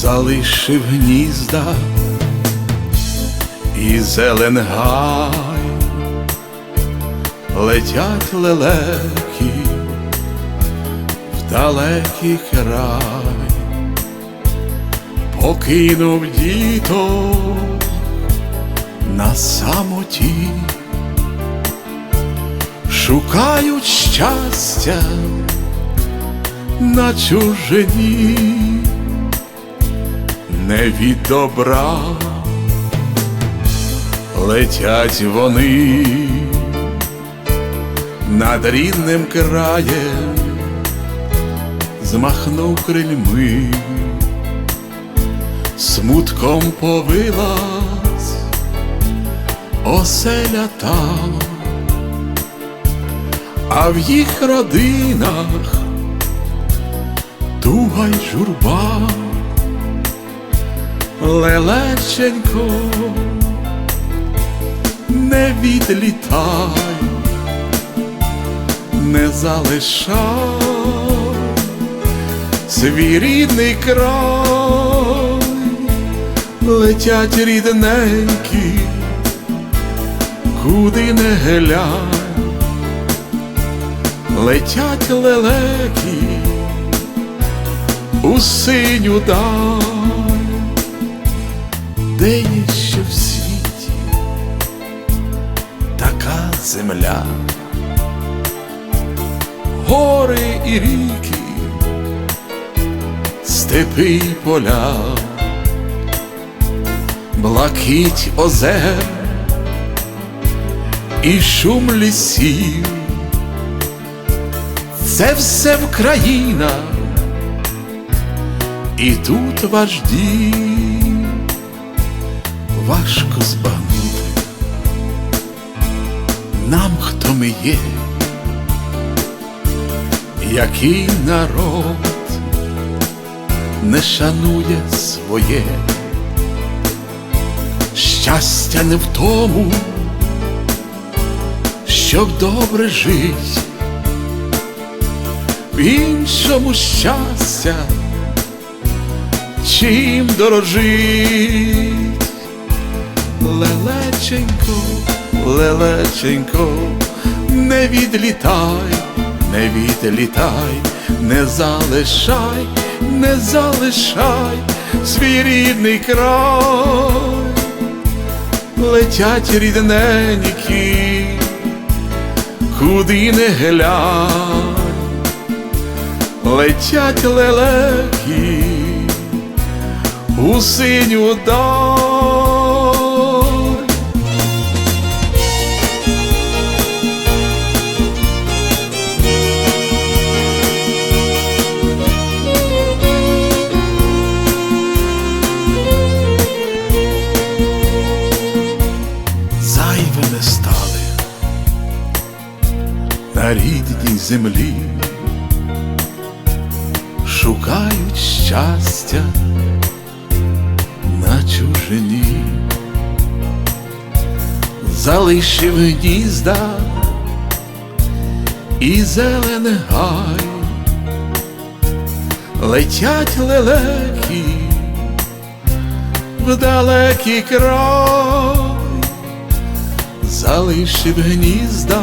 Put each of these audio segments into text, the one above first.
залишив гнізда і зелен гай, летять лелеки в далекий край, покинув діток на самоті, шукають щастя на чужині, не від добра. Летять вони над рідним краєм, змахнув крильми, смутком повилась оселя там, а в їх родинах туга й журба, лелеченько, не відлітай, не залишай свій рідний край, летять рідненькі, куди не глянь, летять лелеки у синю даль, де є ще в світі така земля, гори і ріки, степи й поля, блакить озер і шум лісів. Це все в країнах, і тут ваш важко збагнути. Нам, хто ми є, який народ не шанує своє, щастя не в тому, щоб добре жить, в іншому щастя, чим дорожить. Лелеченько, лелеченько, не відлітай, не відлітай, не залишай, не залишай свій рідний край, летять рідненькі, куди не глянь, летять лелеки у синю даль. Рідній землі, шукають щастя на чужині, залишив гнізда і зелений гай, летять лелеки в далекий край, залишив гнізда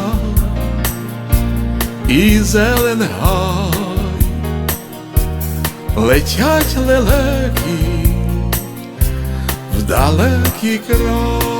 і зелен гай, летять лелеки в далекий край.